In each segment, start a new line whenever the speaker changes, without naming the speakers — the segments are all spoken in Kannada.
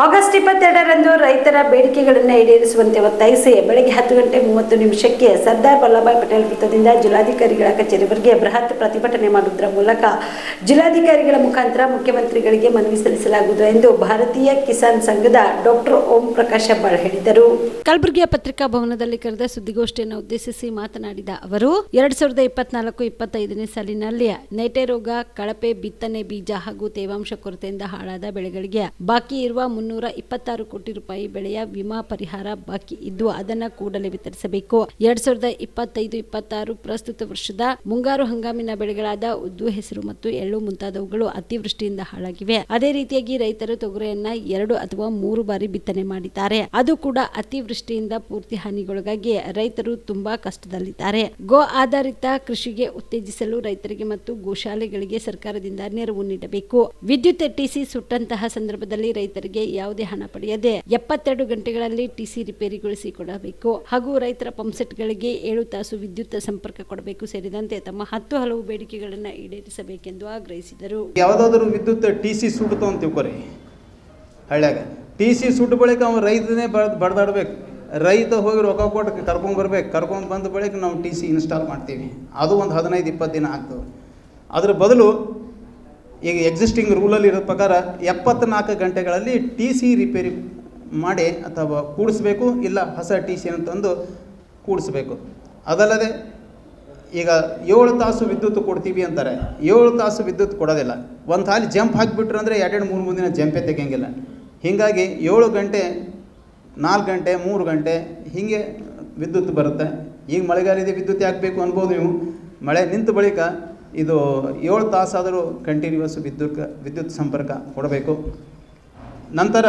ಆಗಸ್ಟ್ ಇಪ್ಪತ್ತೆರಡರಂದು ರೈತರ ಬೇಡಿಕೆಗಳನ್ನು ಈಡೇರಿಸುವಂತೆ ಒತ್ತಾಯಿಸಿ ಬೆಳಗ್ಗೆ ಹತ್ತು ಗಂಟೆ ಮೂವತ್ತು ನಿಮಿಷಕ್ಕೆ ಸರ್ದಾರ್ ವಲ್ಲಭಾಯ್ ಪಟೇಲ್ ವೃತ್ತದಿಂದ ಜಿಲ್ಲಾಧಿಕಾರಿಗಳ ಕಚೇರಿವರೆಗೆ ಬೃಹತ್ ಪ್ರತಿಭಟನೆ ಮಾಡುವುದರ ಮೂಲಕ ಜಿಲ್ಲಾಧಿಕಾರಿಗಳ ಮುಖಾಂತರ ಮುಖ್ಯಮಂತ್ರಿಗಳಿಗೆ ಮನವಿ ಸಲ್ಲಿಸಲಾಗುವುದು ಎಂದು ಭಾರತೀಯ ಕಿಸಾನ್ ಸಂಘದ ಡಾಕ್ಟರ್ ಓಂ ಪ್ರಕಾಶ್ ಹೆಬ್ಬಾಳ್ ಹೇಳಿದರು. ಕಲಬುರಗಿಯ ಪತ್ರಿಕಾ ಭವನದಲ್ಲಿ ಕರೆದ ಸುದ್ದಿಗೋಷ್ಠಿಯನ್ನು ಉದ್ದೇಶಿಸಿ ಮಾತನಾಡಿದ ಅವರು, ಎರಡ್ ಸಾವಿರದ ಇಪ್ಪತ್ನಾಲ್ಕು ಇಪ್ಪತ್ತೈದನೇ ಸಾಲಿನಲ್ಲಿ ನೈಟೆ ರೋಗ, ಕಳಪೆ, ಬಿತ್ತನೆ ಬೀಜ ಹಾಗೂ ತೇವಾಂಶ ಕೊರತೆಯಿಂದ ಹಾಳಾದ ಬೆಳೆಗಳಿಗೆ ಬಾಕಿ ಇರುವ ಮುನ್ನೂರ ಇಪ್ಪತ್ತಾರು ಕೋಟಿ ರೂಪಾಯಿ ಬೆಳೆಯ ವಿಮಾ ಪರಿಹಾರ ಬಾಕಿ ಇದ್ದು ಅದನ್ನು ಕೂಡಲೇ ವಿತರಿಸಬೇಕು. ಎರಡ್ ಸಾವಿರದ ಇಪ್ಪತ್ತೈದು, ಇಪ್ಪತ್ತಾರು ಪ್ರಸ್ತುತ ವರ್ಷದ ಮುಂಗಾರು ಹಂಗಾಮಿನ ಬೆಳೆಗಳಾದ ಉದ್ದು, ಹೆಸರು ಮತ್ತು ಎಳ್ಳು ಮುಂತಾದವುಗಳು ಅತಿವೃಷ್ಟಿಯಿಂದ ಹಾಳಾಗಿವೆ. ಅದೇ ರೀತಿಯಾಗಿ ರೈತರು ತೊಗರಿಯನ್ನ ಎರಡು ಅಥವಾ ಮೂರು ಬಾರಿ ಬಿತ್ತನೆ ಮಾಡಿದ್ದಾರೆ. ಅದು ಕೂಡ ಅತಿವೃಷ್ಟಿಯಿಂದ ಪೂರ್ತಿ ಹಾನಿಗೊಳಗಾಗಿ ರೈತರು ತುಂಬಾ ಕಷ್ಟದಲ್ಲಿದ್ದಾರೆ. ಗೋ ಆಧಾರಿತ ಕೃಷಿಗೆ ಉತ್ತೇಜಿಸಲು ರೈತರಿಗೆ ಮತ್ತು ಗೋಶಾಲೆಗಳಿಗೆ ಸರ್ಕಾರದಿಂದ ನೆರವು ನೀಡಬೇಕು. ವಿದ್ಯುತ್ ಟಿಸಿ ಸುಟ್ಟಂತಹ ಸಂದರ್ಭದಲ್ಲಿ ರೈತರಿಗೆ ಯಾವುದೇ ಹಣ ಪಡೆಯದೆ ಎಪ್ಪತ್ತೆರಡು ಗಂಟೆಗಳಲ್ಲಿ ಟಿಸಿ ರಿಪೇರಿಗೊಳಿಸಿ ಕೊಡಬೇಕು ಹಾಗೂ ರೈತರ ಪಂಪ್ಸೆಟ್ಗಳಿಗೆ ಏಳು ತಾಸು ವಿದ್ಯುತ್ ಸಂಪರ್ಕ ಕೊಡಬೇಕು ಸೇರಿದಂತೆ ತಮ್ಮ ಹತ್ತು ಹಲವು ಬೇಡಿಕೆಗಳನ್ನು ಈಡೇರಿಸಬೇಕೆಂದು ಆಗ್ರಹಿಸಿದರು.
ಯಾವುದಾದ್ರೂ ವಿದ್ಯುತ್ ಟಿಸಿ ಸುಡ್ತು ಅಂತ ತಿಳ್ಕೊರಿ ಹಳ್ಳ್ಯಾಗ. ಟಿಸಿ ಸುಟ್ಟ ಬಳಿಕ ಅವ್ನು ರೈತನೇ ಬಡ್ ಬಡ್ದಾಡ್ಬೇಕು. ರೈತ ಹೋಗಿ ರೊಕ್ಕ ಕೊಟ್ಟು ಕರ್ಕೊಂಡ್ ಬರ್ಬೇಕು. ಕರ್ಕೊಂಡು ಬಂದ ಬಳಿಕ ನಾವು ಟಿ ಸಿ ಇನ್ಸ್ಟಾಲ್ ಮಾಡ್ತೀವಿ. ಅದು ಒಂದು ಹದಿನೈದು ಇಪ್ಪತ್ತು ದಿನ ಆಗ್ತದೆ. ಅದ್ರ ಬದಲು ಈಗ ಎಕ್ಸಿಸ್ಟಿಂಗ್ ರೂಲಲ್ಲಿ ಇರೋ ಪ್ರಕಾರ ಎಪ್ಪತ್ನಾಲ್ಕು ಗಂಟೆಗಳಲ್ಲಿ ಟಿ ಸಿ ರಿಪೇರಿ ಮಾಡಿ ಅಥವಾ ಕೂಡಿಸ್ಬೇಕು, ಇಲ್ಲ ಹೊಸ ಟಿ ಸಿ ತಂದು ಕೂಡಿಸ್ಬೇಕು. ಅದಲ್ಲದೆ ಈಗ ಏಳು ತಾಸು ವಿದ್ಯುತ್ ಕೊಡ್ತೀವಿ ಅಂತಾರೆ. ಏಳು ತಾಸು ವಿದ್ಯುತ್ ಕೊಡೋದಿಲ್ಲ. ಒಂದು ಸಾಲಿ ಜಂಪ್ ಹಾಕಿಬಿಟ್ರು ಅಂದರೆ ಎರಡೆರಡು ಮೂರು ಮೂರು ದಿನ ಜಂಪೇ ತೆಗಿಯಂಗಿಲ್ಲ. ಹೀಗಾಗಿ ಏಳು ಗಂಟೆ, ನಾಲ್ಕು ಗಂಟೆ, ಮೂರು ಗಂಟೆ ಹೀಗೆ ವಿದ್ಯುತ್ ಬರುತ್ತೆ. ಈಗ ಮಳೆಗಾಲದ ವಿದ್ಯುತ್ ಯಾಕೆ ಬೇಕು ಅನ್ಬೋದು ನೀವು? ಮಳೆ ನಿಂತ ಬಳಿಕ ಇದು ಏಳು ತಾಸಾದರೂ ಕಂಟಿನ್ಯೂಸ್ ವಿದ್ಯುತ್ ವಿದ್ಯುತ್ ಸಂಪರ್ಕ ಕೊಡಬೇಕು. ನಂತರ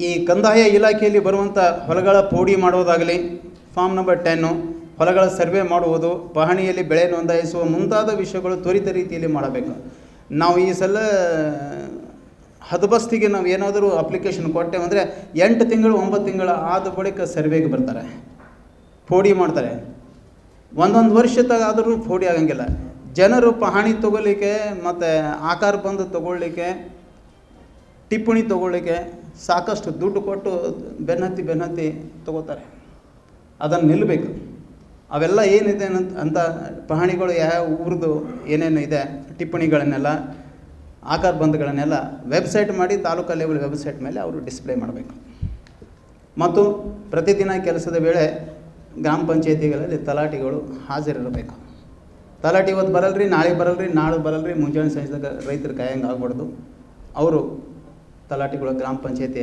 ಈ ಕಂದಾಯ ಇಲಾಖೆಯಲ್ಲಿ ಬರುವಂಥ ಹೊಲಗಳ ಪೋಡಿ ಮಾಡೋದಾಗಲಿ ಫಾರ್ಮ್ ನಂಬರ್ ಟೆನ್ನು ಹೊಲಗಳ ಸರ್ವೆ ಮಾಡುವುದು, ಪಹಣಿಯಲ್ಲಿ ಬೆಳೆ ನೋಂದಾಯಿಸುವ ಮುಂತಾದ ವಿಷಯಗಳು ತ್ವರಿತ ರೀತಿಯಲ್ಲಿ ಮಾಡಬೇಕು. ನಾವು ಈ ಸಲ ಹದಬಸ್ತಿಗೆ ನಾವು ಏನಾದರೂ ಅಪ್ಲಿಕೇಶನ್ ಕೊಟ್ಟೆವು ಅಂದರೆ ಎಂಟು ತಿಂಗಳು, ಒಂಬತ್ತು ತಿಂಗಳ ಆದ ಬಳಿಕ ಸರ್ವೆಗೆ ಬರ್ತಾರೆ. ಪೋಡಿ ಮಾಡ್ತಾರೆ. ಒಂದೊಂದು ವರ್ಷದಾದರೂ ಫೋಡಿ ಆಗಂಗಿಲ್ಲ. ಜನರು ಪಹಣಿ ತಗೊಳ್ಳಿಕ್ಕೆ ಮತ್ತು ಆಕಾರ ಬಂದು ತಗೊಳ್ಳಿಕ್ಕೆ, ಟಿಪ್ಪಣಿ ತಗೊಳ್ಳಿಕ್ಕೆ ಸಾಕಷ್ಟು ದುಡ್ಡು ಕೊಟ್ಟು ಬೆನ್ನತ್ತಿ ಬೆನ್ನತ್ತಿ ತಗೋತಾರೆ. ಅದನ್ನು ನಿಲ್ಲಬೇಕು ಅವೆಲ್ಲ ಏನಿದೆ ಅಂತ ಪಹಣಿಗಳು ಯಾವ ಊರದು ಏನೇನು ಇದೆ, ಟಿಪ್ಪಣಿಗಳನ್ನೆಲ್ಲ, ಆಕಾರ ಬಂಧುಗಳನ್ನೆಲ್ಲ ವೆಬ್ಸೈಟ್ ಮಾಡಿ ತಾಲೂಕು ಲೆವೆಲ್ ವೆಬ್ಸೈಟ್ ಮೇಲೆ ಅವರು ಡಿಸ್ಪ್ಲೇ ಮಾಡಬೇಕು. ಮತ್ತು ಪ್ರತಿದಿನ ಕೆಲಸದ ವೇಳೆ ಗ್ರಾಮ ಪಂಚಾಯತಿಗಳಲ್ಲಿ ತಲಾಟಿಗಳು ಹಾಜರಿರಬೇಕು. ತಲಾಟಿ ಇವತ್ತು ಬರಲ್ರಿ, ನಾಳೆ ಬರಲ್ರಿ ನಾಳೆ ಬರಲ್ರಿ, ಮುಂಜಾನೆ ಸಂಜೆದಾಗ ರೈತರು ಕಾಯಂಗೆ ಆಗ್ಬಾರ್ದು. ಅವರು ತಲಾಟಿಗಳು ಗ್ರಾಮ ಪಂಚಾಯತಿ